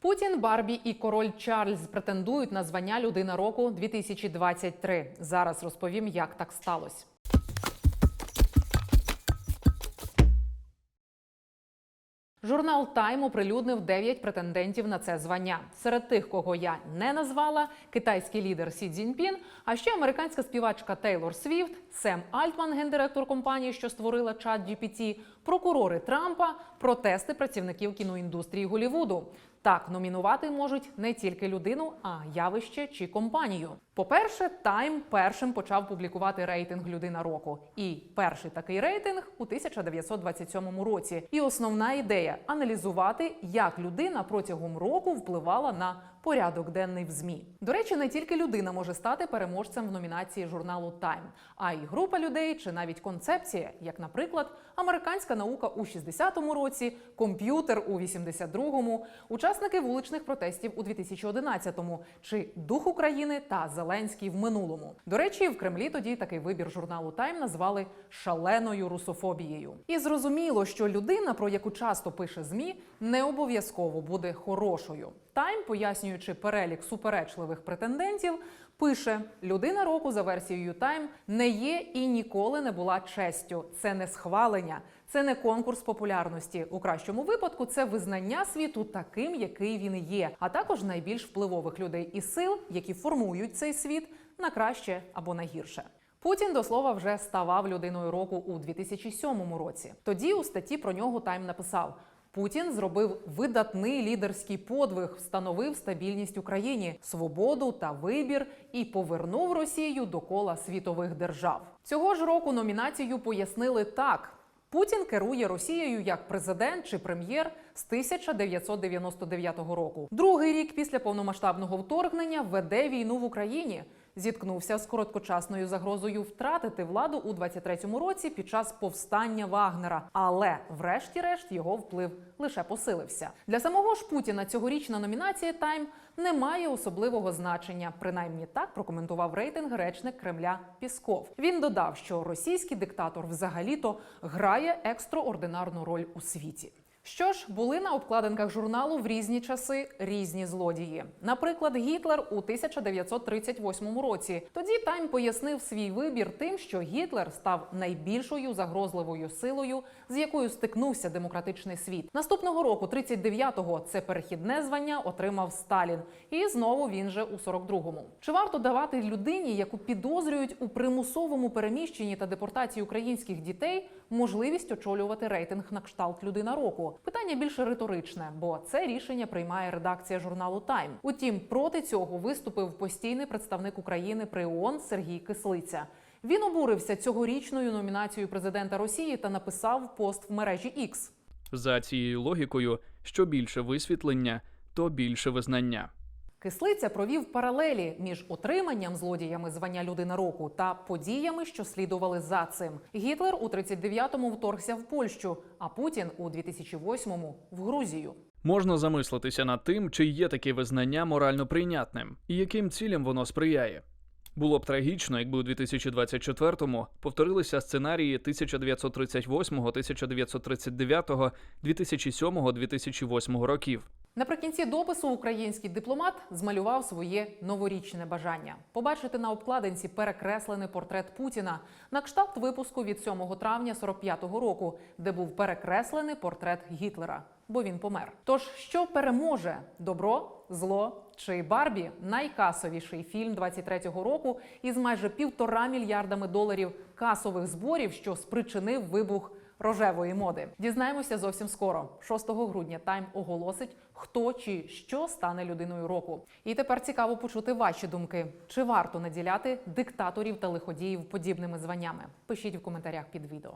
Путін, Барбі і король Чарльз претендують на звання людина року 2023. Зараз розповім, як так сталося. Журнал Тайм оприлюднив 9 претендентів на це звання. Серед тих, кого я не назвала, китайський лідер Сі Цзіньпін, а ще американська співачка Тейлор Свіфт, Сем Альтман, гендиректор компанії, що створила чат GPT, прокурори Трампа, протести працівників кіноіндустрії Голівуду. Так, номінувати можуть не тільки людину, а явище чи компанію. По-перше, Тайм першим почав публікувати рейтинг людина року. І перший такий рейтинг у 1927 році. І основна ідея аналізувати, як людина протягом року впливала на порядок денний в змі. До речі, не тільки людина може стати переможцем в номінації журналу Тайм, а й група людей чи навіть концепція, як, наприклад, американська наука у 60-му році, комп'ютер у 82-му, учасники вуличних протестів у 2011-му, чи дух України та Зеленський в минулому. До речі, в Кремлі тоді такий вибір журналу Тайм назвали шаленою русофобією. І зрозуміло, що людина, про яку часто пише змі, не обов'язково буде хорошою. Тайм, пояснюючи перелік суперечливих претендентів, пише: людина року за версією Тайм не є і ніколи не була честю. Це не схвалення, це не конкурс популярності. У кращому випадку це визнання світу таким, який він є, а також найбільш впливових людей і сил, які формують цей світ на краще або на гірше. Путін до слова вже ставав людиною року у 2007 році. Тоді у статті про нього Тайм написав. Путін зробив видатний лідерський подвиг, встановив стабільність Україні, свободу та вибір і повернув Росію до кола світових держав. Цього ж року номінацію пояснили так: Путін керує Росією як президент чи прем'єр з 1999 року. Другий рік після повномасштабного вторгнення веде війну в Україні. Зіткнувся з короткочасною загрозою втратити владу у 23-му році під час повстання Вагнера. Але, врешті-решт, його вплив лише посилився. Для самого ж Путіна цьогорічна номінація Тайм не має особливого значення. Принаймні так прокоментував рейтинг речник Кремля Пісков. Він додав, що російський диктатор взагалі-то грає екстраординарну роль у світі. Що ж, були на обкладинках журналу в різні часи різні злодії. Наприклад, Гітлер у 1938 році. Тоді Тайм пояснив свій вибір тим, що Гітлер став найбільшою загрозливою силою, з якою стикнувся демократичний світ. Наступного року, 39-го, це перехідне звання отримав Сталін, і знову він же у 42-му. Чи варто давати людині, яку підозрюють у примусовому переміщенні та депортації українських дітей, можливість очолювати рейтинг на кшталт людина року? Питання більше риторичне, бо це рішення приймає редакція журналу Тайм. Утім, проти цього виступив постійний представник України при ООН Сергій Кислиця. Він обурився цьогорічною номінацією президента Росії та написав пост в мережі X. За цією логікою, що більше висвітлення, то більше визнання. Кислиця провів паралелі між отриманням злодіями звання людина року та подіями, що слідували за цим. Гітлер у 39-му вторгся в Польщу, а Путін у 2008-му – в Грузію. Можна замислитися над тим, чи є таке визнання морально прийнятним і яким цілям воно сприяє. Було б трагічно, якби у 2024-му повторилися сценарії 1938, 1939, 2007, 2008 років. Наприкінці допису український дипломат змалював своє новорічне бажання побачити на обкладинці перекреслений портрет Путіна на кшталт випуску від 7 травня 45-го року, де був перекреслений портрет Гітлера, бо він помер. Тож що переможе добро, зло чи Барбі найкасовіший фільм 23-го року із майже півтора мільярдами доларів касових зборів, що спричинив вибух рожевої моди. Дізнаємося зовсім скоро. 6 грудня Тайм оголосить, хто чи що стане людиною року. І тепер цікаво почути ваші думки. Чи варто наділяти диктаторів та лиходіїв подібними званнями? Пишіть в коментарях під відео.